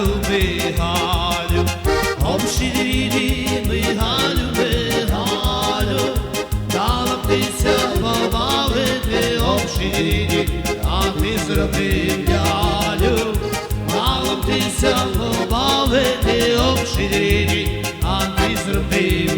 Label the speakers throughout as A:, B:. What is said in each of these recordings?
A: Галю, ми Галю, обширі ми Галю, ми Галю, дала птиця побавити обширі, а ти зробив лялю, а ти зробив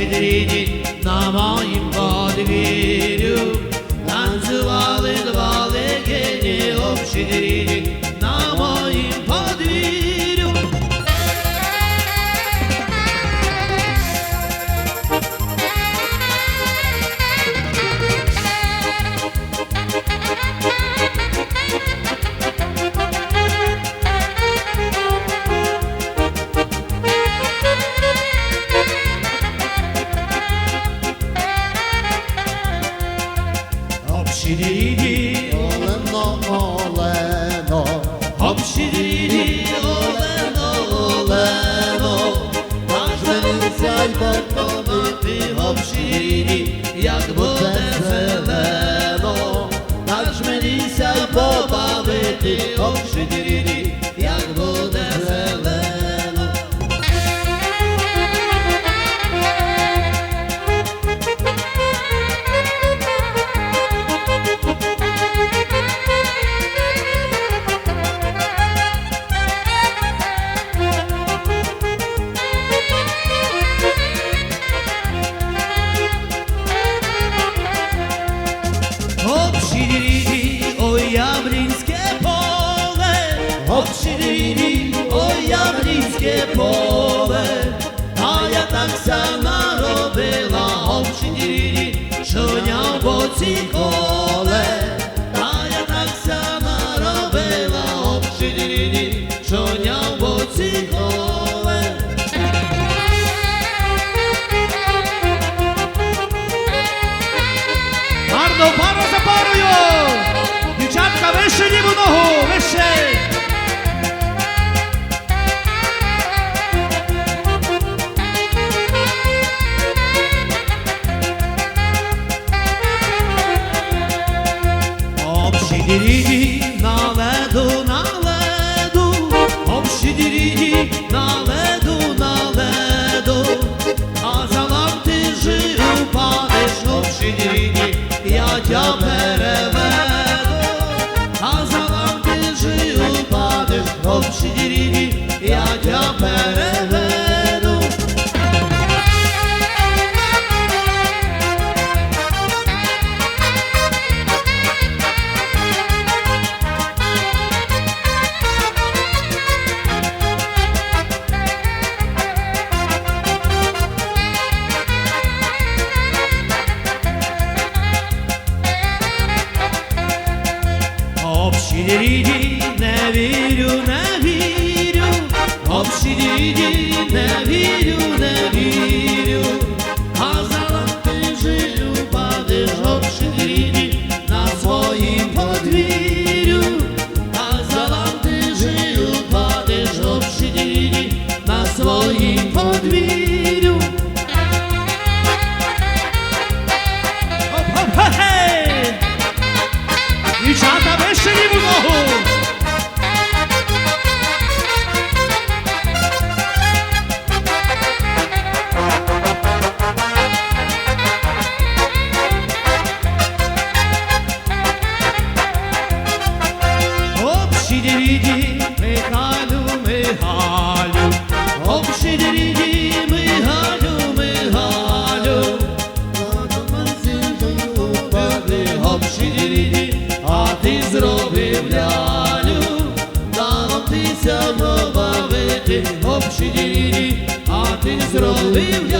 A: обширі на моїм Обширі обширі, ой, Ямрінське поле, а я так сама робила, обширі, що я в жив падеш, обшидірі, я тя переведу, а за вам ти жив падеш, обшидірі, я Обширі не вірю, не вірю, общі діді, не вірю, зробив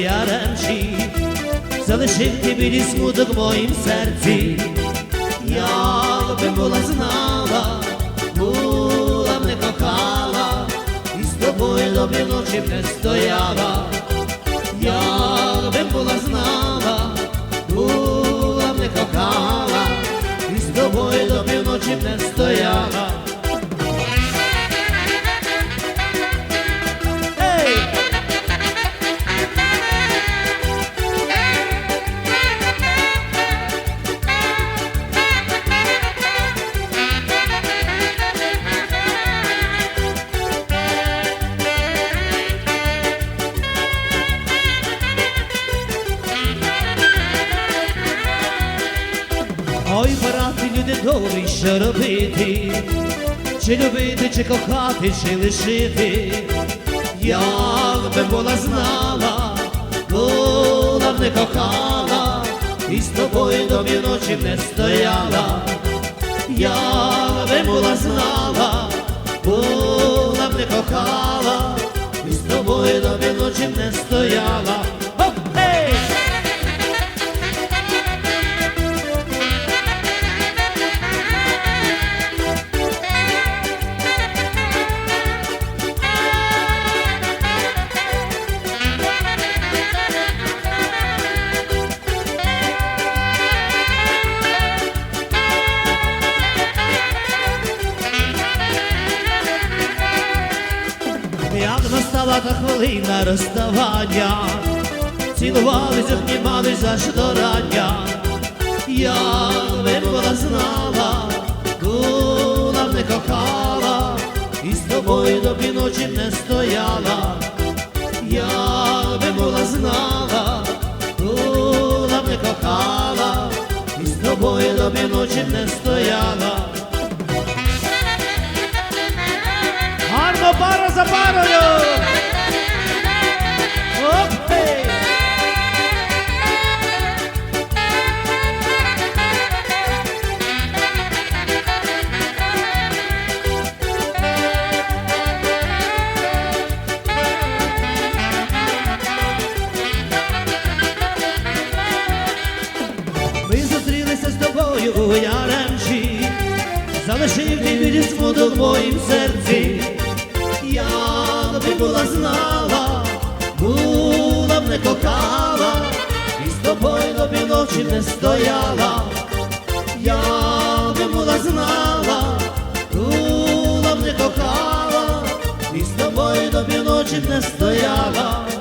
B: тобою у Яремчі, залишив ти білі смуток в моїм серці. Я би була знала, була б не кохала, і з тобою до ночі не стояла. Я би була знала, була б не кохала, і з тобою до півночі б не стояла. Що робити? Чи любити, чи кохати, чи лишити? Як би була знала, була б не кохала, і з тобою до ночі не стояла. Як би була знала, була б не кохала, та хвилина розставання, цілувались, обнімались аж до рання. Я би була знала, була б не кохала, і з тобою до півночі не стояла. Я би була знала, б не кохала, і з тобою до півночі не стояла.
A: Гарно пара за парою!
B: Моїм серці. Я би була знала, була б не кохала, і з тобою до півночі не стояла. Я би була знала, була б не кохала, і з тобою до півночі не стояла.